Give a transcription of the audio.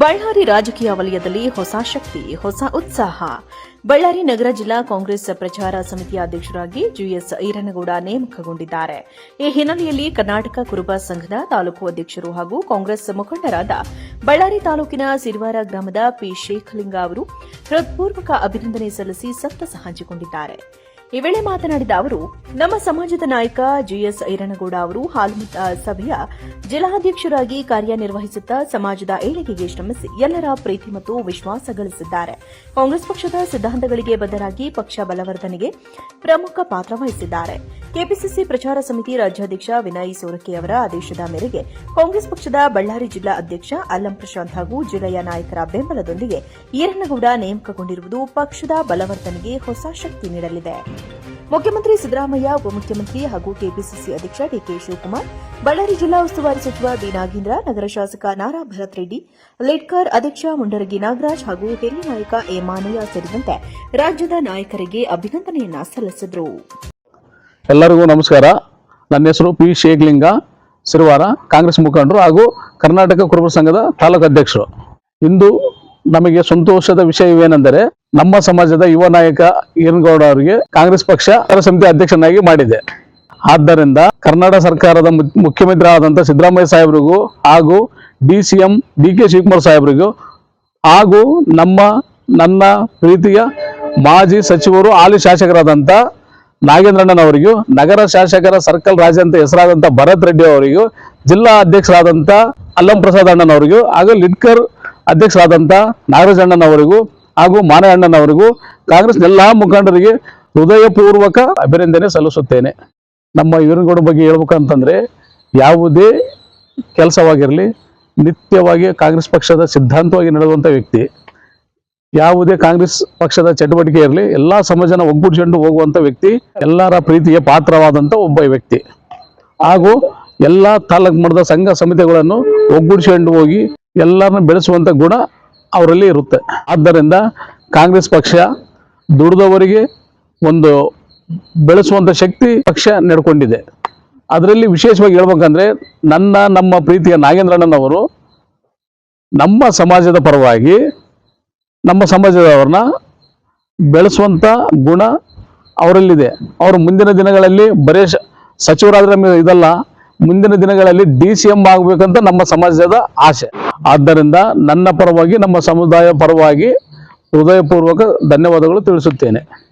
ಬಳ್ಳಾರಿ ರಾಜಕೀಯ ವಲಯದಲ್ಲಿ ಹೊಸ ಶಕ್ತಿ, ಹೊಸ ಉತ್ಸಾಹ. ಬಳ್ಳಾರಿ ನಗರ ಜಿಲ್ಲಾ ಕಾಂಗ್ರೆಸ್ ಪ್ರಚಾರ ಸಮಿತಿಯ ಅಧ್ಯಕ್ಷರಾಗಿ ಜಿಎಸ್ ಈರನಗೌಡ ನೇಮಕಗೊಂಡಿದ್ದಾರೆ. ಈ ಹಿನ್ನೆಲೆಯಲ್ಲಿ ಕರ್ನಾಟಕ ಕುರುಬ ಸಂಘದ ತಾಲೂಕು ಅಧ್ಯಕ್ಷರು ಹಾಗೂ ಕಾಂಗ್ರೆಸ್ ಮುಖಂಡರಾದ ಬಳ್ಳಾರಿ ತಾಲೂಕಿನ ಸಿರ್ವಾರ ಗ್ರಾಮದ ಪಿ ಶೇಖಲಿಂಗ ಅವರು ಹೃತ್ಪೂರ್ವಕ ಅಭಿನಂದನೆ ಸಲ್ಲಿಸಿ ಸಂತಸ ಹಂಚಿಕೊಂಡಿದ್ದಾರೆ ಈ ವೇಳೆ ಮಾತನಾಡಿದ ಅವರು, ನಮ್ಮ ಸಮಾಜದ ನಾಯಕ ಜಿಎಸ್ ಐರಣಗೌಡ ಅವರು ಹಾಲುಮತ ಸಭೆಯ ಜಿಲ್ಲಾಧ್ಯಕ್ಷರಾಗಿ ಕಾರ್ಯನಿರ್ವಹಿಸುತ್ತಾ ಸಮಾಜದ ಏಳಿಗೆಗೆ ಶ್ರಮಿಸಿ ಎಲ್ಲರ ಪ್ರೀತಿ ಮತ್ತು ವಿಶ್ವಾಸ ಗಳಿಸಿದ್ದಾರೆ. ಕಾಂಗ್ರೆಸ್ ಪಕ್ಷದ ಸಿದ್ಧಾಂತಗಳಿಗೆ ಬದ್ಧರಾಗಿ ಪಕ್ಷ ಬಲವರ್ಧನೆಗೆ ಪ್ರಮುಖ ಪಾತ್ರ ವಹಿಸಿದ್ದಾರೆ. ಕೆಪಿಸಿಸಿ ಪ್ರಚಾರ ಸಮಿತಿ ರಾಜ್ಯಾಧ್ಯಕ್ಷ ವಿನಯ್ ಸೋರಕೆ ಅವರ ಆದೇಶದ ಮೇರೆಗೆ ಕಾಂಗ್ರೆಸ್ ಪಕ್ಷದ ಬಳ್ಳಾರಿ ಜಿಲ್ಲಾ ಅಧ್ಯಕ್ಷ ಅಲ್ಲಂ ಪ್ರಶಾಂತ್ ಹಾಗೂ ಜಿಲ್ಲೆಯ ನಾಯಕರ ಬೆಂಬಲದೊಂದಿಗೆ ಈರಣ್ಣಗೌಡ ನೇಮಕಗೊಂಡಿರುವುದು ಪಕ್ಷದ ಬಲವರ್ಧನೆಗೆ ಹೊಸ ಶಕ್ತಿ ನೀಡಲಿದೆ. ಮುಖ್ಯಮಂತ್ರಿ ಸಿದ್ದರಾಮಯ್ಯ, ಉಪಮುಖ್ಯಮಂತ್ರಿ ಹಾಗೂ ಕೆಪಿಸಿಸಿ ಅಧ್ಯಕ್ಷ ಡಿಕೆ ಶಿವಕುಮಾರ್, ಬಳ್ಳಾರಿ ಜಿಲ್ಲಾ ಉಸ್ತುವಾರಿ ಸಚಿವ ಬಿ ನಾಗೇಂದ್ರ, ನಗರ ಶಾಸಕ ನಾರಾ ಭರತ್ ರೆಡ್ಡಿ ಲೇಟ್ಕರ್ ಅಧ್ಯಕ್ಷ ಮುಂಡರಗಿ ನಾಗರಾಜ್ ಹಾಗೂ ಹಿರಿಯ ನಾಯಕ ಎ ಮಾನಯ್ಯ ಸೇರಿದಂತೆ ರಾಜ್ಯದ ನಾಯಕರಿಗೆ ಅಭಿನಂದನೆಯನ್ನ ಸಲ್ಲಿಸಿದರು. ಎಲ್ಲರಿಗೂ ನಮಸ್ಕಾರ. ನನ್ನ ಹೆಸರು ಪಿ ಶೇಖ್ಲಿಂಗ ಸಿರುವಾರ, ಕಾಂಗ್ರೆಸ್ ಮುಖಂಡರು ಹಾಗೂ ಕರ್ನಾಟಕ ಕುರುಬ ಸಂಘದ ತಾಲೂಕು ಅಧ್ಯಕ್ಷರು. ಇಂದು ನಮಗೆ ಸಂತೋಷದ ವಿಷಯವೇನೆಂದರೆ, ನಮ್ಮ ಸಮಾಜದ ಯುವ ನಾಯಕ ಈರನಗೌಡ ಅವರಿಗೆ ಕಾಂಗ್ರೆಸ್ ಪಕ್ಷ ಸಮಿತಿ ಅಧ್ಯಕ್ಷನಾಗಿ ಮಾಡಿದೆ. ಆದ್ದರಿಂದ ಕರ್ನಾಟಕ ಸರ್ಕಾರದ ಮುಖ್ಯಮಂತ್ರಿ ಆದಂಥ ಸಿದ್ದರಾಮಯ್ಯ ಸಾಹೇಬರಿಗೂ ಹಾಗೂ D C M D K Shivakumar ಸಾಹೇಬರಿಗೂ ಹಾಗೂ ನಮ್ಮ, ನನ್ನ ಪ್ರೀತಿಯ ಮಾಜಿ ಸಚಿವರು ಹಾಲಿ ಶಾಸಕರಾದಂಥ ನಾಗೇಂದ್ರಣ್ಣನವರಿಗೂ ನಗರ ಶಾಸಕರ ಸರ್ಕಲ್ ರಾಜ ಅಂತ ಹೆಸರಾದಂಥ ಭರತ್ ರೆಡ್ಡಿ ಅವರಿಗೂ, ಜಿಲ್ಲಾ ಅಧ್ಯಕ್ಷರಾದಂತ ಅಲ್ಲಂ ಪ್ರಸಾದ್ ಅಣ್ಣನವರಿಗೂ ಹಾಗೂ ಲಿಡ್ಕರ್ ಅಧ್ಯಕ್ಷರಾದಂತ ನಾಗರಾಜ್ ಅಣ್ಣನವರಿಗೂ ಹಾಗೂ ಮಾನ ಅಣ್ಣನವರಿಗೂ ಕಾಂಗ್ರೆಸ್ ಎಲ್ಲ ಮುಖಂಡರಿಗೆ ಹೃದಯಪೂರ್ವಕ ಅಭಿನಂದನೆ ಸಲ್ಲಿಸುತ್ತೇನೆ. ನಮ್ಮ ಇವರುಗಳ ಬಗ್ಗೆ ಹೇಳ್ಬೇಕಂತಂದ್ರೆ, ಯಾವುದೇ ಕೆಲಸವಾಗಿರಲಿ, ನಿತ್ಯವಾಗಿ ಕಾಂಗ್ರೆಸ್ ಪಕ್ಷದ ಸಿದ್ಧಾಂತವಾಗಿ ನಡೆಯುವಂಥ ವ್ಯಕ್ತಿ ಯಾವುದೇ ಕಾಂಗ್ರೆಸ್ ಪಕ್ಷದ ಚಟುವಟಿಕೆ ಇರಲಿ, ಎಲ್ಲಾ ಸಮಾಜನ ಒಗ್ಗೂಡಿಸಿಕೊಂಡು ಹೋಗುವಂತ ವ್ಯಕ್ತಿ, ಎಲ್ಲರ ಪ್ರೀತಿಗೆ ಪಾತ್ರವಾದಂತ ಒಬ್ಬ ವ್ಯಕ್ತಿ. ಹಾಗೂ ಎಲ್ಲಾ ತಾಲೂಕು ಮಟ್ಟದ ಸಂಘ ಸಮಿತಿಗಳನ್ನು ಒಗ್ಗೂಡಿಸಿಕೊಂಡು ಹೋಗಿ ಎಲ್ಲರನ್ನ ಬೆಳೆಸುವಂತ ಗುಣ ಅವರಲ್ಲಿ ಇರುತ್ತೆ. ಆದ್ದರಿಂದ ಕಾಂಗ್ರೆಸ್ ಪಕ್ಷ ದುಡಿದವರಿಗೆ ಒಂದು ಬೆಳೆಸುವಂತ ಶಕ್ತಿ ಪಕ್ಷ ನಡ್ಕೊಂಡಿದೆ. ಅದರಲ್ಲಿ ವಿಶೇಷವಾಗಿ ಹೇಳ್ಬೇಕಂದ್ರೆ, ನನ್ನ, ನಮ್ಮ ಪ್ರೀತಿಯ ನಾಗೇಂದ್ರಣ್ಣನವರು ನಮ್ಮ ಸಮಾಜದ ಪರವಾಗಿ ನಮ್ಮ ಸಮಾಜದವ್ರನ್ನ ಬೆಳೆಸುವಂಥ ಗುಣ ಅವರಲ್ಲಿದೆ. ಅವರು ಮುಂದಿನ ದಿನಗಳಲ್ಲಿ ಬರೇ ಸಚಿವರಾದ್ರೆ ಇದಲ್ಲ, ಮುಂದಿನ ದಿನಗಳಲ್ಲಿ ಡಿ ಸಿ ಎಂ ಆಗಬೇಕಂತ ನಮ್ಮ ಸಮಾಜದ ಆಸೆ. ಆದ್ದರಿಂದ ನನ್ನ ಪರವಾಗಿ, ನಮ್ಮ ಸಮುದಾಯ ಪರವಾಗಿ ಹೃದಯಪೂರ್ವಕ ಧನ್ಯವಾದಗಳು ತಿಳಿಸುತ್ತೇನೆ.